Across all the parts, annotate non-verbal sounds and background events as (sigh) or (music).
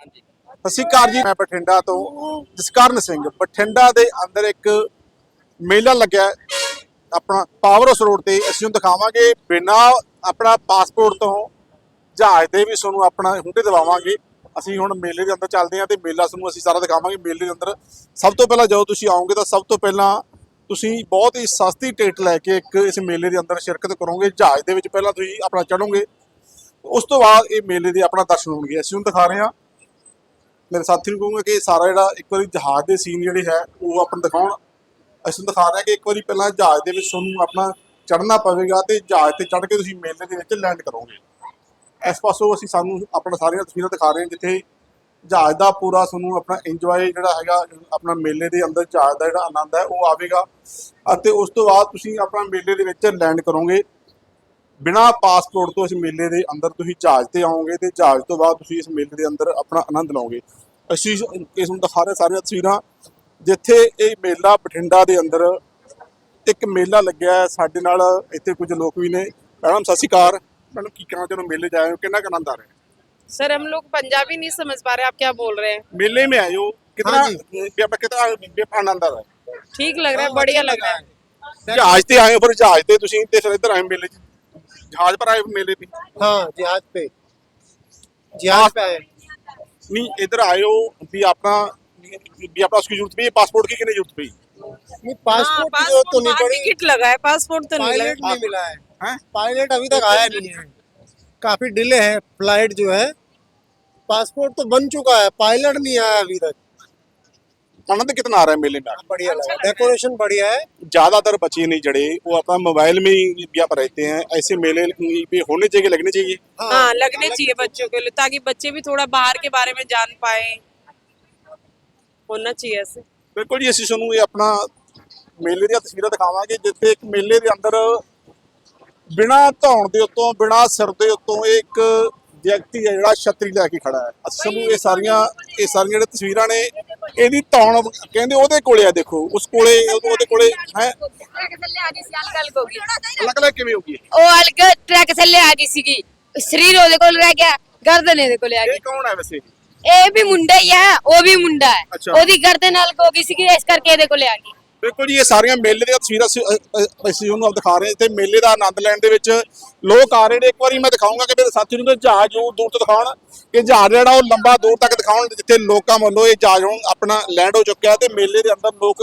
ਸਤਿ ਸ਼੍ਰੀ ਅਕਾਲ ਜੀ, ਮੈਂ ਬਠਿੰਡਾ ਤੋਂ ਜਸਕਰਨ ਸਿੰਘ। ਬਠਿੰਡਾ ਦੇ ਅੰਦਰ ਇੱਕ ਮੇਲਾ ਲੱਗਿਆ ਆਪਣਾ ਪਾਵਰ ਹਾਊਸ ਰੋਡ ਤੇ ਅਸੀਂ ਨੂੰ ਦਿਖਾਵਾਂਗੇ। ਬਿਨਾ ਆਪਣਾ ਪਾਸਪੋਰਟ ਤੋਂ ਜਹਾਜ਼ ਦੇ ਵੀ ਤੁਹਾਨੂੰ ਆਪਣਾ ਹੁੰਦੇ ਦਿਵਾਵਾਂਗੇ। ਅਸੀਂ ਹੁਣ ਮੇਲੇ ਦੇ ਅੰਦਰ ਚੱਲਦੇ ਹਾਂ ਤੇ ਮੇਲਾ ਤੁਹਾਨੂੰ ਅਸੀਂ ਸਾਰਾ ਦਿਖਾਵਾਂਗੇ ਮੇਲੇ ਦੇ ਅੰਦਰ। ਸਭ ਤੋਂ ਪਹਿਲਾਂ ਜਦੋਂ ਤੁਸੀਂ ਆਓਗੇ ਤਾਂ ਸਭ ਤੋਂ ਪਹਿਲਾਂ ਤੁਸੀਂ ਬਹੁਤ ਹੀ ਸਸਤੀ ਟਿਕਟ ਲੈ ਕੇ ਇੱਕ ਇਸ ਮੇਲੇ ਦੇ ਅੰਦਰ ਸ਼ਿਰਕਤ ਕਰੋਗੇ। ਜਹਾਜ਼ ਦੇ ਵਿੱਚ ਪਹਿਲਾਂ ਤੁਸੀਂ ਆਪਣਾ ਚੜੋਗੇ ਉਸ ਤੋਂ ਬਾਅਦ ਇਹ ਮੇਲੇ ਦੇ ਆਪਣਾ ਦਰਸ਼ਨ ਹੋਣਗੇ। ਅਸੀਂ ਹੁਣ ਦਿਖਾ ਰਹੇ ਹਾਂ। ਮੇਰੇ ਸਾਥੀ ਨੂੰ ਕਹੂੰਗਾ ਕਿ ਇਹ ਸਾਰਾ ਜਿਹੜਾ ਇੱਕ ਵਾਰੀ ਜਹਾਜ਼ ਦੇ ਸੀਨ ਜਿਹੜੇ ਹੈ, ਉਹ ਆਪਾਂ ਦਿਖਾਉਣ। ਅਸੀਂ ਦਿਖਾ ਰਹੇ ਹਾਂ ਕਿ ਇੱਕ ਵਾਰੀ ਪਹਿਲਾਂ ਜਹਾਜ਼ ਦੇ ਵਿੱਚ ਤੁਹਾਨੂੰ ਆਪਣਾ ਚੜ੍ਹਨਾ ਪਵੇਗਾ ਤੇ ਜਹਾਜ਼ ਤੇ ਚੜ੍ਹ ਕੇ ਤੁਸੀਂ ਮੇਲੇ ਦੇ ਵਿੱਚ ਲੈਂਡ ਕਰੋਗੇ। ਇਸ ਪਾਸੋਂ ਅਸੀਂ ਸਾਨੂੰ ਆਪਣਾ ਸਾਰੀਆਂ ਤਸਵੀਰਾਂ ਦਿਖਾ ਰਹੇ ਹਾਂ, ਜਿੱਥੇ ਜਹਾਜ਼ ਦਾ ਪੂਰਾ ਤੁਹਾਨੂੰ ਆਪਣਾ ਇੰਜੋਏ ਜਿਹੜਾ ਹੈਗਾ, ਆਪਣਾ ਮੇਲੇ ਦੇ ਅੰਦਰ ਜਹਾਜ਼ ਦਾ ਜਿਹੜਾ ਆਨੰਦ ਹੈ, ਉਹ ਆਵੇਗਾ। ਅਤੇ ਉਸ ਤੋਂ ਬਾਅਦ ਤੁਸੀਂ ਆਪਣਾ ਮੇਲੇ ਦੇ ਵਿੱਚ ਲੈਂਡ ਕਰੋਗੇ। ਬਿਨਾ ਪਾਸਪੋਰਟ ਤੋਂ ਇਸ ਮੇਲੇ ਦੇ ਅੰਦਰ ਤੁਸੀਂ ਜਹਾਜ਼ ਤੇ ਆਓਗੇ ਤੇ ਜਹਾਜ਼ ਤੋਂ ਬਾਅਦ ਤੁਸੀਂ ਇਸ ਮੇਲੇ ਦੇ ਅੰਦਰ ਆਪਣਾ ਆਨੰਦ ਲਓਗੇ। ਅਸੀਂ ਇਸ ਨੂੰ ਦਿਖਾ ਰਹੇ ਸਾਰੀਆਂ ਤਸਵੀਰਾਂ ਜਿੱਥੇ ਇਹ ਮੇਲਾ ਬਠਿੰਡਾ ਦੇ ਅੰਦਰ ਇੱਕ ਮੇਲਾ ਲੱਗਿਆ ਹੈ ਸਾਡੇ ਨਾਲ ਇੱਥੇ ਕੁਝ ਲੋਕ ਵੀ ਨੇ ਮੈਡਮ ਸਤਿ ਸ਼੍ਰੀ ਅਕਾਲ ਮੈਨੂੰ ਕੀ ਕਹਿਣਾ ਚਾਹੁੰਦੇ ਹੋ ਮੇਲੇ 'ਚ ਆਏ ਹੋ ਕਿੰਨਾ ਕੁ ਆਨੰਦ ਆ ਰਿਹਾ ਹੈ सर हम लोग पंजाबी नहीं समझ पा रहे आप क्या बोल रहे हैं मेले में आए हो कितना हाँ भी आपका कितना भी आनंद आ रहा है ठीक लग रहा है बढ़िया लग रहा है ਜਹਾਜ਼ ਤੇ ਆਏ ਹੋ ਫਿਰ ਜਹਾਜ਼ ਤੇ ਤੁਸੀਂ ਤੇ ਫਿਰ ਇੱਧਰ ਆਏ ਮੇਲੇ 'ਚ ਜਹਾਜ਼ ਪਰ ਆਏ ਹੋ ਮੇਲੇ ਤੇ हाँ जहाज पे जहाज पे आए नहीं इधर आयो भी अपना भी अपना उसकी ज़रूरत पड़ी पासपोर्ट की कितनी ज़रूरत पड़ी नहीं पासपोर्ट की ज़रूरत तो नहीं पड़ी टिकट लगा है पासपोर्ट तो नहीं नहीं मिला है। हाँ? हैं? पायलट अभी तक आया नहीं है। काफ़ी डिले है फ़्लाइट जो है। पासपोर्ट तो बन चुका है पायलट नहीं आया अभी तक। आनंद कितना आ रहा है मेले में बढ़िया लगा डेकोरेशन बढ़िया है ज्यादातर बच्चे नहीं जड़े वो अपना मोबाइल में ही भी आप रहते हैं ऐसे मेले भी होने चाहिए लगने चाहिए हाँ लगने चाहिए बच्चों के लिए ताकि बच्चे भी थोड़ा बाहर के बारे में जान पाए होना चाहिए ऐसे ਬਿਲਕੁਲ ਜੀ ਅਸੀਂ ਤੁਹਾਨੂੰ ਇਹ ਆਪਣਾ ਮੇਲੇ ਦੀਆਂ ਤਸਵੀਰਾਂ ਦਿਖਾਵਾਂਗੇ ਜਿੱਥੇ ਇੱਕ ਮੇਲੇ ਦੇ ਅੰਦਰ ਬਿਨਾ ਧੌਣ ਦੇ ਉੱਤੋਂ ਬਿਨਾ ਸਿਰ ਦੇ ਉੱਤੋਂ ਇੱਕ ਵਿਅਕਤੀ ਹੈ ਜਿਹੜਾ ਛਤਰੀ ਲੈ ਕੇ ਖੜਾ ਹੈ ਅਸੀਂ ਤੁਹਾਨੂੰ ਇਹ ਸਾਰੀਆਂ ਇਹ ਸਾਰੀਆਂ ਜਿਹੜੀਆਂ ਤਸਵੀਰਾਂ ਨੇ ਇਹਦੀ ਧੌਣ ਕਹਿੰਦੇ ਉਹਦੇ ਕੋਲੇ ਆ ਦੇਖੋ ਉਸ ਕੋਲੇ ਉਹਦੇ ਕੋਲੇ ਹੈ। ਟਰੱਕ ਥੱਲੇ ਆ ਗਈ ਸੀ ਅਲਗ ਹੋ ਗਈ। ਅਲੱਗ ਅਲੱਗ ਕਿਵੇਂ ਹੋ ਗਈ? ਉਹ ਅਲਗ ਟਰੱਕ ਥੱਲੇ ਆ ਗਈ ਸੀਗੀ। ਸਰੀਰ ਉਹਦੇ ਕੋਲ ਰਹਿ ਗਿਆ ਗਰਦਨ ਇਹਦੇ ਕੋਲ ਆ ਇਹ ਗਈ ਕੌਣ ਹੈ ਵੈਸੇ? ਇਹ ਵੀ ਮੁੰਡਾ ਹੀ ਹੈ ਉਹ ਵੀ ਮੁੰਡਾ ਹੈ। ਅੱਛਾ। ਉਹਦੀ ਗਰਦਨ ਨਾਲ ਹੋ ਗਈ ਸੀਗੀ ਇਸ ਕਰਕੇ ਇਹਦੇ ਕੋਲ ਆ ਗਈ। ਬਿਲਕੁਲ ਜੀ, ਇਹ ਸਾਰੀਆਂ ਮੇਲੇ ਦੀਆਂ ਤਸਵੀਰਾਂ ਅਸੀਂ- ਉਹਨੂੰ ਆਪ ਦਿਖਾ ਰਹੇ ਹਾਂ। ਤੇ ਮੇਲੇ ਦਾ ਆਨੰਦ ਲੈਣ ਦੇ ਵਿੱਚ ਲੋਕ ਆ ਰਹੇ ਨੇ। ਇੱਕ ਵਾਰੀ ਮੈਂ ਦਿਖਾਉਂਗਾ ਕਿ ਮੇਰੇ ਸਾਥੀ ਨੂੰ ਕਿ ਜਹਾਜ਼ ਨੂੰ ਦੂਰ ਤੋਂ ਦਿਖਾਉਣ। ਕਿ ਜਹਾਜ਼ ਜਿਹੜਾ ਉਹ ਲੰਬਾ ਦੂਰ ਤੱਕ ਦਿਖਾਉਣ, ਜਿੱਥੇ ਲੋਕਾਂ ਵੱਲੋਂ ਇਹ ਜਹਾਜ਼ ਹੁਣ ਆਪਣਾ ਲੈਂਡ ਹੋ ਚੁੱਕਿਆ ਤੇ ਮੇਲੇ ਦੇ ਅੰਦਰ ਲੋਕ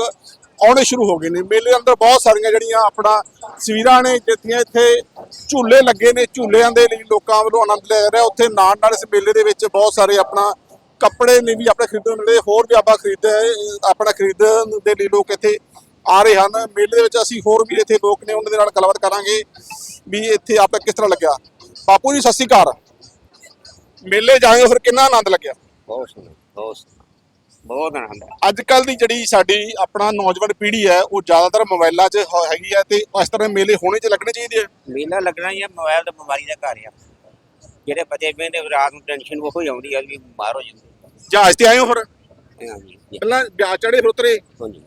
ਆਉਣੇ ਸ਼ੁਰੂ ਹੋ ਗਏ ਨੇ। ਮੇਲੇ ਦੇ ਅੰਦਰ ਬਹੁਤ ਸਾਰੀਆਂ ਜਿਹੜੀਆਂ ਆਪਣਾ ਤਸਵੀਰਾਂ ਨੇ ਜਿੱਥੀਆਂ ਇੱਥੇ ਝੂਲੇ ਲੱਗੇ ਨੇ। ਝੂਲਿਆਂ ਦੇ ਲਈ ਲੋਕਾਂ ਵੱਲੋਂ ਆਨੰਦ ਲੈ ਰਿਹਾ। ਉੱਥੇ ਨਾਲ ਨਾਲ ਇਸ ਮੇਲੇ ਦੇ ਵਿੱਚ ਬਹੁਤ ਸਾਰੇ ਆਪਣਾ ਕੱਪੜੇ ਨੇ ਵੀ ਆਪਣੇ ਖਰੀਦਣ ਮਿਲੇ ਹੋਰ ਵੀ ਆਪਾਂ ਖਰੀਦ ਆਪਣਾ ਖਰੀਦਣ ਦੇ ਲਈ ਲੋਕ ਇੱਥੇ ਆ ਰਹੇ ਹਨ। ਮੇਲੇ ਦੇ ਵਿੱਚ ਅਸੀਂ ਹੋਰ ਵੀ ਇੱਥੇ ਲੋਕ ਨੇ ਉਹਨਾਂ ਦੇ ਨਾਲ ਗੱਲਬਾਤ ਕਰਾਂਗੇ ਵੀ ਇੱਥੇ ਆਪਾਂ ਕਿਸ ਤਰ੍ਹਾਂ ਲੱਗਿਆ। ਬਾਪੂ ਜੀ ਸਤਿ ਸ਼੍ਰੀ ਅਕਾਲ। ਮੇਲੇ ਜਾਏ ਫਿਰ ਕਿੰਨਾ ਆਨੰਦ ਲੱਗਿਆ? ਬਹੁਤ ਆਨੰਦ ਅੱਜ ਕੱਲ ਦੀ ਜਿਹੜੀ ਸਾਡੀ ਆਪਣਾ ਨੌਜਵਾਨ ਪੀੜ੍ਹੀ ਹੈ ਉਹ ਜ਼ਿਆਦਾਤਰ ਮੋਬਾਈਲਾਂ 'ਚ ਹੈਗੀ ਹੈ ਤੇ ਇਸ ਤਰ੍ਹਾਂ ਮੇਲੇ ਹੋਣੇ 'ਚ ਲੱਗਣੇ ਚਾਹੀਦੇ ਆ। ਮੇਲਾ ਲੱਗਣਾ ਹੀ ਆ ਮੋਬਾਈਲ ਤੇ ਬਿਮਾਰੀ ਦਾ ਘਰ ਆ। ਜਿਹੜੇ ਬੱਚੇ ਬਹਿੰਦੇ ਰਾਤ ਨੂੰ ਟੈਨਸ਼ਨ ਉਹ ਹੀ ਆਉਂਦੀ ਆ ਵੀ ਬਿਮਾਰ ਹੋ ਜਾਂਦੇ ਜਹਾਜ਼ ਤੇ ਆਏ ਹੋ ਫਿਰ? ਹਾਂਜੀ ਪਹਿਲਾਂ ਵਿਆਹ ਚੜੇ ਫਿਰ ਉਤਰੇ? ਹਾਂਜੀ।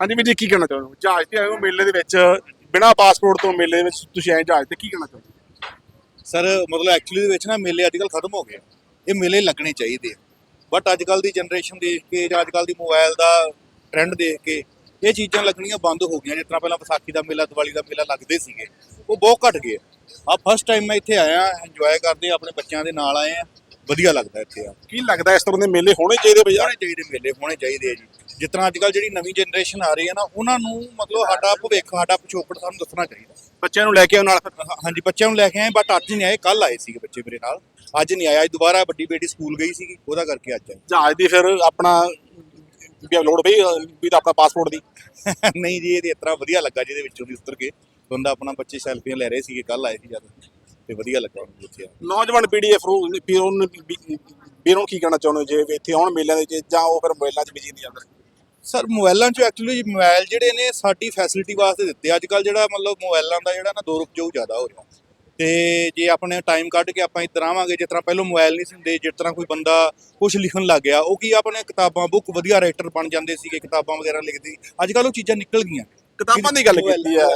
ਹਾਂਜੀ ਵੀ ਜੀ ਕੀ ਕਹਿਣਾ ਚਾਹੁੰਦੇ ਹੋ? ਜਹਾਜ਼ ਤੇ ਆਏ ਹੋ ਮੇਲੇ ਦੇ ਵਿੱਚ ਬਿਨਾਂ ਪਾਸਪੋਰਟ ਤੋਂ ਮੇਲੇ ਦੇ ਵਿੱਚ ਤੁਸੀਂ ਆਏ ਜਹਾਜ਼ ਤੇ ਕੀ ਕਹਿਣਾ ਚਾਹੁੰਦੇ ਸਰ ਮਤਲਬ ਐਕਚੁਅਲੀ ਦੇ ਵਿੱਚ ਨਾ ਮੇਲੇ ਅੱਜ ਕੱਲ ਖਤਮ ਹੋ ਗਏ। ਇਹ ਮੇਲੇ ਲੱਗਣੇ ਚਾਹੀਦੇ ਆ। ਬਟ ਅੱਜ ਕੱਲ ਦੀ ਜਨਰੇਸ਼ਨ ਦੇਖ ਕੇ ਜਾਂ ਅੱਜ ਕੱਲ ਦੀ ਮੋਬਾਈਲ ਦਾ ਟ੍ਰੈਂਡ ਦੇਖ ਕੇ ਇਹ ਚੀਜ਼ਾਂ ਲੱਗਣੀਆਂ ਬੰਦ ਹੋ ਗਈਆਂ। ਜਿਸ ਤਰ੍ਹਾਂ ਪਹਿਲਾਂ ਵਿਸਾਖੀ ਦਾ ਮੇਲਾ ਦੀਵਾਲੀ ਦਾ ਮੇਲਾ ਲੱਗਦੇ ਸੀਗੇ ਉਹ ਬਹੁਤ ਘਟ ਗਏ ਆ। ਫਸਟ ਟਾਈਮ ਮੈਂ ਇੱਥੇ ਆਇਆ ਇੰਜੋਏ ਕਰਦੇ ਆਪਣੇ ਬੱਚਿਆਂ ਦੇ ਨਾਲ ਆਏ ਆ। ਵਧੀਆ ਲੱਗਦਾ ਇੱਥੇ ਆ। ਕੀ ਲੱਗਦਾ ਇਸ ਤਰ੍ਹਾਂ ਦੇ ਮੇਲੇ ਹੋਣੇ ਚਾਹੀਦੇ ਬਈ? ਹੋਣੇ ਚਾਹੀਦੇ ਮੇਲੇ ਹੋਣੇ ਚਾਹੀਦੇ ਆ ਜੀ। ਤਰ੍ਹਾਂ ਅੱਜ ਕੱਲ ਜਿਹੜੀ ਨਵੀਂ ਜਨਰੇਸ਼ਨ ਆ ਰਹੀ ਹੈ ਨਾ ਉਹਨਾਂ ਨੂੰ ਮਤਲਬ ਸਾਡਾ ਭਵਿੱਖ ਸਾਡਾ ਪਿਛੋਕੜ ਸਾਨੂੰ ਦੱਸਣਾ ਚਾਹੀਦਾ। ਬੱਚਿਆਂ ਨੂੰ ਲੈ ਕੇ ਆਉਣ ਨਾਲ ਹਾਂਜੀ ਬੱਚਿਆਂ ਨੂੰ ਲੈ ਕੇ ਆਏ ਬਟ ਅੱਜ ਨਹੀਂ ਆਏ ਕੱਲ ਆਏ ਸੀਗੇ ਬੱਚੇ ਮੇਰੇ ਨਾਲ। ਅੱਜ ਨਹੀਂ ਆਇਆ ਅੱਜ ਦੁਬਾਰਾ ਵੱਡੀ ਬੇਟੀ ਸਕੂਲ ਗਈ ਸੀਗੀ ਉਹਦਾ ਕਰਕੇ ਅੱਜ ਆਏ। ਜਹਾਜ਼ ਦੀ ਫਿਰ ਆਪਣਾ ਵੀ ਲੋੜ ਪਈ ਵੀ ਤਾਂ ਆਪਣਾ ਪਾਸਪੋਰਟ ਦੀ। (laughs) ਨਹੀਂ ਜੀ ਇਹਦੇ ਇਸ ਤਰ੍ਹਾਂ ਵਧੀਆ ਲੱਗਾ ਜਿਹਦੇ ਵਿੱਚੋਂ ਦੀ ਉਤਰ ਕੇ। ਬੰਦਾ ਆਪਣਾ ਬੱਚੇ ਸੈਲਫੀਆਂ ਲੈ ਰਹੇ ਸੀਗੇ ਕੱਲ ਆਏ ਸੀ ਜਦ। ਤੇ ਵਧੀਆ ਲੱਗਾ ਉਹਨੂੰ ਇੱਥੇ ਆ ਕੇ। ਨੌਜਵਾਨ ਪੀੜ੍ਹੀ ਹੈ ਫਿਰ ਫਿਰ ਉਹਨੂੰ ਕੀ ਕਹਿਣਾ ਚਾਹੁੰਦੇ ਹੋ ਜੇ ਇੱਥੇ ਆਉਣ ਮੇਲਿਆਂ ਦੇ ਵਿੱਚ ਜਾਂ ਉਹ ਫਿਰ ਮੋਬਾਈਲਾਂ 'ਚ ਬਿਜ਼ੀ ਨਹੀਂ ਜਾਂਦੇ ਸਰ ਮੋਬਾਈਲਾਂ 'ਚ ਐਕਚੁਅਲੀ ਮੋਬਾਈਲ ਜਿਹੜੇ ਨੇ ਸਾਡੀ ਫੈਸਿਲਿਟੀ ਵਾਸਤੇ ਦਿੱਤੇ ਅੱਜ ਕੱਲ ਜਿਹੜਾ ਮਤਲਬ ਮੋਬਾਈਲਾਂ ਦਾ ਜਿਹੜਾ ਨਾ ਦੁਰਉਪਯੋਗ ਜ਼ਿਆਦਾ ਹੋ ਰਿਹਾ। ਤੇ ਜੇ ਆਪਣੇ ਟਾਈਮ ਕੱਢ ਕੇ ਆਪਾਂ ਇੱਧਰ ਆਵਾਂਗੇ ਜਿਸ ਤਰ੍ਹਾਂ ਪਹਿਲਾਂ ਮੋਬਾਈਲ ਨਹੀਂ ਸੀ ਹੁੰਦੇ ਜਿਸ ਤਰ੍ਹਾਂ ਕੋਈ ਬੰਦਾ ਕੁਝ ਲਿਖਣ ਲੱਗ ਗਿਆ ਉਹ ਕੀ ਆਪਣੇ ਕਿਤਾਬਾਂ ਬੁੱਕ ਵਧੀਆ ਰਾਈਟਰ ਬਣ ਜਾਂਦੇ ਸੀਗੇ ਕਿਤਾਬਾਂ ਵਗੈਰਾ ਲਿਖਦੇ। ਅੱਜ ਕੱਲ ਉਹ ਚੀਜ਼ਾਂ ਨਿਕਲ ਗਈਆਂ। ਕਿਤਾਬਾਂ ਦੀ ਗੱਲ ਕੀਤੀ ਹੈ।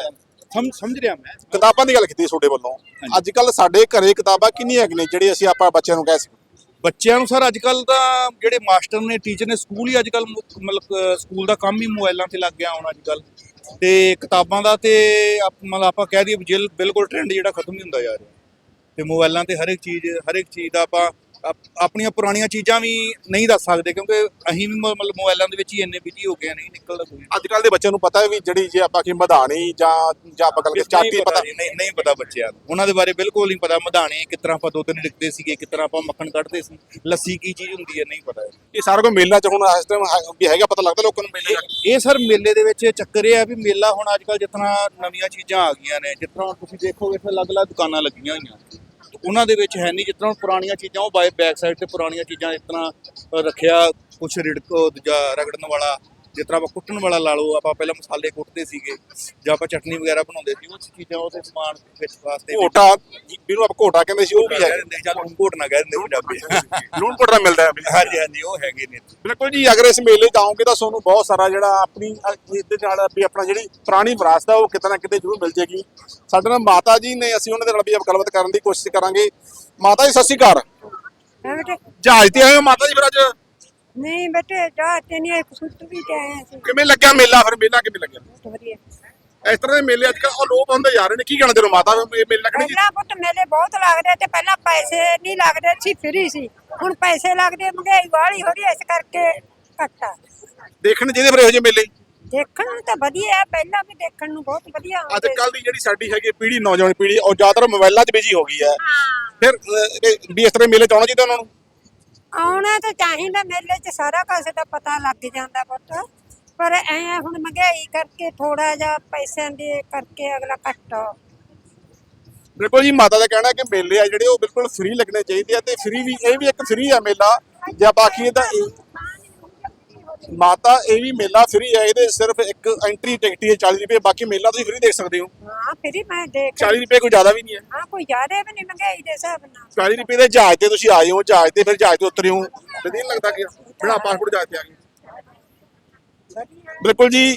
ਸਮਝ ਰਿਹਾ ਮੈਂ। ਕਿਤਾਬਾਂ ਦੀ ਗੱਲ ਕੀਤੀ ਤੁਹਾਡੇ ਵੱਲੋਂ। ਅੱਜ ਕੱਲ ਸਾਡੇ ਘਰੇ ਕਿਤਾਬਾਂ ਕਿੰਨੀਆਂ ਨੇ ਜਿਹੜੇ ਅਸੀਂ ਆਪਾਂ ਬੱਚਿਆਂ ਨੂੰ ਕਹਿ ਸਕਦੇ ਬੱਚਿਆਂ ਨੂੰ ਸਰ ਅੱਜ ਕੱਲ ਤਾਂ ਜਿਹੜੇ ਮਾਸਟਰ ਨੇ ਟੀਚਰ ਨੇ ਸਕੂਲ ਹੀ ਅੱਜ ਕੱਲ ਮਤਲਬ ਸਕੂਲ ਦਾ ਕੰਮ ਹੀ ਮੋਬਾਈਲਾਂ ਤੇ ਲੱਗ ਗਿਆ ਹੁਣ ਅੱਜ ਕੱਲ ਤੇ ਕਿਤਾਬਾਂ ਦਾ ਤੇ ਮਤਲਬ ਆਪਾਂ ਕਹਿ ਦਈਏ ਬਿਲਕੁਲ ਟ੍ਰੈਂਡ ਜਿਹੜਾ ਖਤਮ ਹੀ ਹੁੰਦਾ ਜਾ ਰਿਹਾ। ਤੇ ਮੋਬਾਈਲਾਂ ਤੇ ਹਰ ਇੱਕ ਚੀਜ਼ ਹਰ ਇੱਕ ਚੀਜ਼ ਦਾ ਆਪ- ਆਪਣੀਆਂ ਪੁਰਾਣੀਆਂ ਚੀਜ਼ਾਂ ਵੀ ਨਹੀਂ ਦੱਸ ਸਕਦੇ ਕਿਉਂਕਿ ਅਸੀਂ ਵੀ ਮਤਲਬ ਮੋਬਾਈਲਾਂ ਦੇ ਵਿੱਚ ਹੀ ਇੰਨੇ ਬਿਜ਼ੀ ਹੋ ਗਏ ਆ, ਨਹੀਂ ਨਿਕਲਦਾ ਕੋਈ। ਅੱਜ ਕੱਲ ਦੇ ਬੱਚਿਆਂ ਨੂੰ ਪਤਾ ਹੈ ਵੀ ਜਿਹੜੀ ਜੇ ਆਪਾਂ ਕੀ ਮਧਾਣੀ ਜਾਂ ਜਾਂ ਆਪਾਂ ਗੱਲ ਚਾਤੀ ਪਤਾ ਨਹੀਂ ਨਹੀਂ ਪਤਾ ਬੱਚਿਆਂ ਨੂੰ। ਉਹਨਾਂ ਦੇ ਬਾਰੇ ਬਿਲਕੁਲ ਨਹੀਂ ਪਤਾ ਮਧਾਣੇ ਕਿਸ ਤਰ੍ਹਾਂ ਆਪਾਂ ਦੋ ਤਿੰਨ ਲਿਖਦੇ ਸੀਗੇ ਕਿਸ ਤਰ੍ਹਾਂ ਆਪਾਂ ਮੱਖਣ ਕੱਢਦੇ ਸੀ ਲੱਸੀ ਕੀ ਚੀਜ਼ ਹੁੰਦੀ ਹੈ ਨਹੀਂ ਪਤਾ ਇਹ ਸਾਰਾ ਕੁਝ ਮੇਲਾ ਚ ਹੁਣ ਇਸ ਟਾਈਮ ਵੀ ਹੈਗਾ ਪਤਾ ਲੱਗਦਾ ਲੋਕਾਂ ਨੂੰ ਮੇਲੇ ਇਹ ਸਰ ਮੇਲੇ ਦੇ ਵਿੱਚ ਚੱਕਰ ਇਹ ਆ ਵੀ ਮੇਲਾ ਹੁਣ ਅੱਜ ਕੱਲ ਜਿਤਨਾ ਨਵੀਆਂ ਚੀਜ਼ਾਂ ਆ ਗਈਆਂ ਨੇ ਜਿਤਨਾ ਤੁਸੀਂ ਦੇਖੋਗੇ ਇੱਥੇ ਅਲੱਗ-ਅਲੱਗ ਦੁਕਾਨਾਂ ਲੱਗੀਆਂ ਹੋਈਆਂ ਉਹਨਾਂ ਦੇ ਵਿੱਚ ਹੈ ਨਹੀਂ ਜਿਤਨਾ ਹੁਣ ਪੁਰਾਣੀਆਂ ਚੀਜ਼ਾਂ, ਉਹ ਬਾਏ ਬੈਕ ਸਾਈਡ ਤੇ ਪੁਰਾਣੀਆਂ ਚੀਜ਼ਾਂ ਜਿਤਨਾ ਰੱਖਿਆ, ਕੁਛ ਰਿੜਕ, ਦੂਜਾ ਰਗੜਨ ਵਾਲਾ ਜਿਸ ਤਰ੍ਹਾਂ ਆਪਾਂ ਕੁੱਟਣ ਵਾਲਾ ਲਾ ਲਓ ਆਪਾਂ ਪਹਿਲਾਂ ਮਸਾਲੇ ਕੁੱਟਦੇ ਸੀਗੇ ਜਾਂ ਆਪਾਂ ਚਟਨੀ ਵਗੈਰਾ ਬਣਾਉਂਦੇ ਸੀ ਉਹ ਚੀਜ਼ਾਂ ਉਹਦੇ ਸਮਾਨ ਵਿੱਚ ਵਾਸਤੇ ਘੋਟਾ ਜਿਹਨੂੰ ਆਪਾਂ ਘੋਟਾ ਕਹਿੰਦੇ ਸੀ ਉਹ ਵੀ ਹੈ ਸੀ, ਚੱਲ ਹੁਣ ਘੋਟਣਾ ਕਹਿ ਦਿੰਦੇ ਪੰਜਾਬੀ ਲੂਣ ਘੋਟਾ ਮਿਲਦਾ ਹੈ। ਹਾਂਜੀ ਹਾਂਜੀ ਉਹ ਹੈਗੇ ਨੇ। ਬਿਲਕੁਲ ਜੀ ਅਗਰ ਇਸ ਮੇਲੇ 'ਚ ਆਓਗੇ ਤਾਂ ਤੁਹਾਨੂੰ ਬਹੁਤ ਸਾਰਾ ਜਿਹੜਾ ਆਪਣੀ ਇਹਦੇ ਨਾਲ ਵੀ ਆਪਣਾ ਜਿਹੜੀ ਪੁਰਾਣੀ ਵਿਰਾਸਤ ਆ ਉਹ ਕਿਤੇ ਨਾ ਕਿਤੇ ਜ਼ਰੂਰ ਮਿਲ ਜੇਗੀ ਸਾਡੇ ਨਾਲ ਮਾਤਾ ਜੀ ਨੇ ਅਸੀਂ ਉਹਨਾਂ ਦੇ ਨਾਲ ਵੀ ਗੱਲਬਾਤ ਕਰਨ ਦੀ ਕੋਸ਼ਿਸ਼ ਕਰਾਂਗੇ। ਮਾਤਾ ਜੀ ਸਤਿ ਸ਼੍ਰੀ ਅਕਾਲ। ਹਾਂ ਬੇਟੇ ਜਹਾਜ਼ ਤੇ ਆਏ ਹੋ ਮਾਤਾ ਜੀ ਫਿਰ ਅੱਜ? ਨਹੀਂ ਬੇਟੇ ਜਾਤੇ ਨਹੀਂ ਇੱਕ ਸੁੱਤ ਵੀ ਤੇ ਆਏ ਕਿਵੇਂ ਲੱਗਿਆ ਮੇਲਾ ਫਿਰ ਮੇਲਾ ਕਿਵੇਂ ਲੱਗਿਆ? ਬਹੁਤ ਵਧੀਆ। ਇਸ ਤਰ੍ਹਾਂ ਦੇ ਮੇਲੇ ਅੱਜ ਕੱਲ੍ਹ ਉਹ ਲੋਪ ਹੁੰਦੇ ਜਾ ਰਹੇ ਨੇ ਕੀ ਕਹਿਣਾ ਹੋ ਮਾਤਾ ਵੀ ਮੇਲੇ ਲੱਗਣੇ ਜੀ? ਪਹਿਲਾਂ ਪੁੱਤ ਮੇਲੇ ਬਹੁਤ ਲੱਗਦੇ ਤੇ ਪਹਿਲਾਂ ਪੈਸੇ ਨਹੀਂ ਲੱਗਦੇ ਸੀ ਫ੍ਰੀ ਸੀ। ਹੁਣ ਪੈਸੇ ਲੱਗਦੇ ਮਹਿੰਗਾਈ ਵਾਲੀ ਹੋ ਰਹੀ ਹੈ, ਇਸ ਕਰਕੇ ਘੱਟ ਦੇਖਣ ਜਿਹਦੇ ਫਿਰ ਇਹੋ ਜਿਹੇ ਮੇਲੇ? ਦੇਖਣ ਨੂੰ ਤਾਂ ਵਧੀਆ ਹੈ ਪਹਿਲਾਂ ਵੀ ਦੇਖਣ ਨੂੰ ਬਹੁਤ ਵਧੀਆ ਅੱਜ ਆਉਂਦੇ ਕੱਲ ਦੀ ਜਿਹੜੀ ਸਾਡੀ ਹੈਗੀ ਪੀੜ੍ਹੀ ਨੌਜਵਾਨ ਪੀੜ੍ਹੀ ਉਹ ਜ਼ਿਆਦਾਤਰ ਮੋਬਾਈਲਾਂ 'ਚ ਬਿਜ਼ੀ ਹੋ ਗਈ ਹੈ। ਫਿਰ ਇਹ ਵੀ ਇਸ ਤਰ੍ਹਾਂ ਦੇ ਮੇਲੇ 'ਚ ਆਉਣਾ ਚਾਹੀਦਾ ਉਹਨਾਂ ਨੂੰ? ਆਉਣਾ ਤਾਂ ਚਾਹੀਦਾ, ਮੇਲੇ 'ਚ ਸਾਰਾ ਕੁਝ ਦਾ ਪਤਾ ਲੱਗ ਜਾਂਦਾ ਪੁੱਤ। ਪਰ ਐ ਹੁਣ ਮਹਿੰਗਾਈ ਕਰਕੇ ਥੋੜਾ ਜਿਹਾ ਪੈਸਿਆਂ ਦੇ ਕਰਕੇ ਅਗਲਾ ਘੱਟ ਬਿਲਕੁਲ ਜੀ, ਮਾਤਾ ਦਾ ਕਹਿਣਾ ਕਿ ਮੇਲੇ ਆ ਜਿਹੜੇ, ਉਹ ਬਿਲਕੁਲ ਫ੍ਰੀ ਲੱਗਣੇ ਚਾਹੀਦੇ ਆ ਤੇ ਫ੍ਰੀ ਵੀ, ਇਹ ਵੀ ਇੱਕ ਫ੍ਰੀ ਆ ਮੇਲਾ। ਜਾਂ ਬਾਕੀ ਇਹਦਾ ਮਾਤਾ ਇਹ ਵੀ ਮੇਲਾ ਫ੍ਰੀ ਹੈ ਇਹਦੇ ਸਿਰਫ ਇੱਕ ਐਂਟਰੀ ਟਿਕਟ ਹੀ ਹੈ 40 ਰੁਪਏ ਬਾਕੀ ਮੇਲਾ ਤੁਸੀਂ ਫ੍ਰੀ ਦੇਖ ਸਕਦੇ ਹੋ। ਹਾਂ ਫਿਰ ਮੈਂ ਦੇਖ 40 ਰੁਪਏ ਕੋਈ ਜ਼ਿਆਦਾ ਵੀ ਨਹੀਂ ਹੈ। ਹਾਂ ਕੋਈ ਜ਼ਿਆਦਾ ਵੀ ਨਹੀਂ ਮਹਿੰਗਾਈ ਦੇ ਹਿਸਾਬ ਨਾਲ। 40 ਰੁਪਏ ਦੇ ਜਹਾਜ਼ ਤੇ ਤੁਸੀਂ ਆਏ ਹੋ ਜਹਾਜ਼ ਤੇ ਫਿਰ ਜਹਾਜ਼ ਤੇ ਉਤਰੇ ਹੋ ਵਧੀਆ ਲੱਗਦਾ ਕਿ ਬਿਨਾ ਪਾਸਪੋਰਟ ਜਹਾਜ਼ ਤੇ ਆ ਗਏ। ਬਿਲਕੁਲ ਜੀ।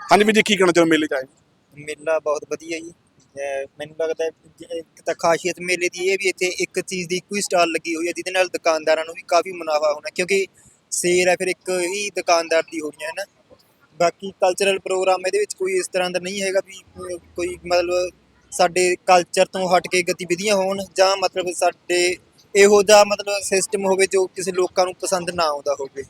ਹਾਂਜੀ ਵੀ ਜੀ ਕੀ ਕਹਿਣਾ ਚਾਹੋ ਮੇਲੇ ਚ ਆਏ ਮੇਲਾ ਬਹੁਤ ਵਧੀਆ ਜੀ। ਮੈਨੂੰ ਲੱਗਦਾ ਇੱਕ ਤਾਂ ਖਾਸੀਅਤ ਮੇਲੇ ਦੀ ਇਹ ਵੀ ਇੱਥੇ ਇੱਕ ਚੀਜ਼ ਦੀ ਇੱਕੋ ਹੀ ਸਟਾਲ ਲੱਗੀ ਹੋਈ ਹੈ ਜਿਹਦੇ ਨਾਲ ਦੁਕਾਨਦਾਰਾਂ ਨੂੰ ਵੀ ਕਾਫੀ ਮੁਨਾਫਾ ਹੋਣਾ ਕਿਉਂਕਿ ਸੇਲ ਹੈ, ਫਿਰ ਇੱਕ ਹੀ ਦੁਕਾਨਦਾਰ ਦੀ ਹੋ ਗਈਆਂ ਹੈ ਨਾ ਬਾਕੀ ਕਲਚਰਲ ਪ੍ਰੋਗਰਾਮ ਇਹਦੇ ਵਿੱਚ ਕੋਈ ਇਸ ਤਰ੍ਹਾਂ ਦਾ ਨਹੀਂ ਹੈਗਾ ਵੀ ਕੋਈ ਮਤਲਬ ਸਾਡੇ ਕਲਚਰ ਤੋਂ ਹਟ ਕੇ ਗਤੀਵਿਧੀਆਂ ਹੋਣ ਜਾਂ ਮਤਲਬ ਸਾਡੇ ਇਹੋ ਜਿਹਾ ਮਤਲਬ ਸਿਸਟਮ ਹੋਵੇ ਜੋ ਕਿਸੇ ਲੋਕਾਂ ਨੂੰ ਪਸੰਦ ਨਾ ਆਉਂਦਾ ਹੋਵੇ।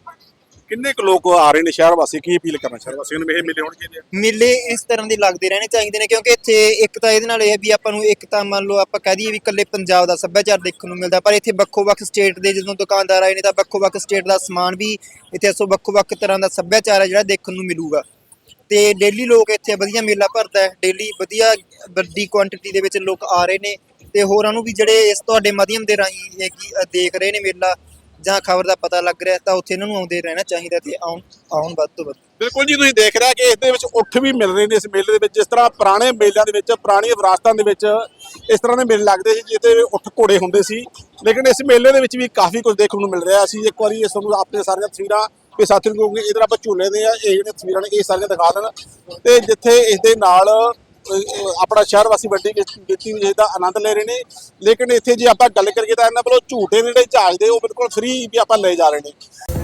ਕਿੰਨੇ ਕੁ ਲੋਕ ਆ ਰਹੇ ਨੇ ਸ਼ਹਿਰ ਵਾਸੀ? ਕੀ ਅਪੀਲ ਕਰਨਾ ਸ਼ਹਿਰ ਵਾਸੀਆਂ ਨੂੰ ਇਹ ਮੇਲੇ ਹੋਣੇ ਚਾਹੀਦੇ ਮੇਲੇ ਇਸ ਤਰ੍ਹਾਂ ਦੇ ਲੱਗਦੇ ਰਹਿਣੇ ਚਾਹੀਦੇ ਨੇ ਕਿਉਂਕਿ ਇੱਥੇ ਇੱਕ ਤਾਂ ਇਹਦੇ ਨਾਲ ਇਹ ਹੈ ਵੀ ਆਪਾਂ ਨੂੰ ਇੱਕ ਤਾਂ ਮੰਨ ਲਓ ਆਪਾਂ ਕਹਿ ਦਈਏ ਵੀ ਇਕੱਲੇ ਪੰਜਾਬ ਦਾ ਸੱਭਿਆਚਾਰ ਦੇਖਣ ਨੂੰ ਮਿਲਦਾ, ਪਰ ਇੱਥੇ ਵੱਖੋ-ਵੱਖ ਸਟੇਟ ਦੇ ਜਦੋਂ ਦੁਕਾਨਦਾਰ ਆਏ ਨੇ ਤਾਂ ਵੱਖੋ-ਵੱਖ ਸਟੇਟ ਦਾ ਸਮਾਨ ਵੀ ਇੱਥੇ ਸੋ ਵੱਖੋ-ਵੱਖ ਤਰ੍ਹਾਂ ਦਾ ਸੱਭਿਆਚਾਰ ਹੈ ਜਿਹੜਾ ਦੇਖਣ ਨੂੰ ਮਿਲੂਗਾ। ਤੇ ਡੇਲੀ ਲੋਕ ਇੱਥੇ ਵਧੀਆ ਮੇਲਾ ਭਰਦਾ ਹੈ ਡੇਲੀ ਵਧੀਆ ਵੱਡੀ ਕੁਆਂਟੀਟੀ ਦੇ ਵਿੱਚ ਲੋਕ ਆ ਰਹੇ ਨੇ ਤੇ ਹੋਰਾਂ ਨੂੰ ਵੀ ਜਿਹੜੇ ਇਸ ਤੁਹਾਡੇ ਮਾਧਿਅਮ ਦੇ ਰਾਹੀਂ ਇਹ ਕੀ ਦੇਖ ਰਹੇ ਨੇ ਮੇਲਾ ਜਾਂ ਖਬਰ ਦਾ ਪਤਾ ਲੱਗ ਰਿਹਾ ਤਾਂ ਉੱਥੇ ਇਹਨਾਂ ਨੂੰ ਆਉਂਦੇ ਰਹਿਣਾ ਚਾਹੀਦਾ ਤੇ ਆਉਣ ਆਉਣ ਵੱਧ ਤੋਂ ਵੱਧ। ਬਿਲਕੁਲ ਜੀ, ਤੁਸੀਂ ਦੇਖ ਰਿਹਾ ਕਿ ਇਸ ਦੇ ਵਿੱਚ ਉੱਠ ਵੀ ਮਿਲ ਰਹੇ ਨੇ ਇਸ ਮੇਲੇ ਦੇ ਵਿੱਚ। ਜਿਸ ਤਰ੍ਹਾਂ ਪੁਰਾਣੇ ਮੇਲਿਆਂ ਦੇ ਵਿੱਚ, ਪੁਰਾਣੀਆਂ ਵਿਰਾਸਤਾਂ ਦੇ ਵਿੱਚ ਇਸ ਤਰ੍ਹਾਂ ਦੇ ਮੇਲੇ ਲੱਗਦੇ ਸੀ ਜਿੱਥੇ ਉੱਠ ਘੋੜੇ ਹੁੰਦੇ ਸੀ। ਲੇਕਿਨ ਇਸ ਮੇਲੇ ਦੇ ਵਿੱਚ ਵੀ ਕਾਫੀ ਕੁਝ ਦੇਖਣ ਨੂੰ ਮਿਲ ਰਿਹਾ ਸੀ। ਇੱਕ ਵਾਰੀ ਇਸ ਨੂੰ ਆਪਣੇ ਸਾਰੀਆਂ ਤਸਵੀਰਾਂ ਵੀ ਸਾਥੀ ਨੂੰ ਕਹੂੰਗੇ, ਇਧਰ ਆਪਾਂ ਝੂਲੇ ਦੇ ਆ, ਇਹ ਜਿਹੜੀਆਂ ਤਸਵੀਰਾਂ ਨੇ, ਇਹ ਸਾਰੀਆਂ ਦਿਖਾ ਦੇਣ। ਤੇ ਜਿੱਥੇ ਇਸ ਦੇ ਨਾਲ ਆਪਣਾ ਸ਼ਹਿਰ ਵਾਸੀ ਵੱਡੀ ਗਿਣਤੀ ਵਿੱਚ ਇਹਦਾ ਆਨੰਦ ਲੈ ਰਹੇ ਨੇ। ਲੇਕਿਨ ਇੱਥੇ ਜੇ ਆਪਾਂ ਗੱਲ ਕਰੀਏ ਤਾਂ ਇਹਨਾਂ ਵੱਲੋਂ ਝੂਟੇ ਜਿਹੜੇ ਜਹਾਜ਼ ਦੇ ਉਹ ਬਿਲਕੁਲ ਫ੍ਰੀ ਵੀ ਆਪਾਂ ਲੈ ਜਾ ਰਹੇ ਨੇ।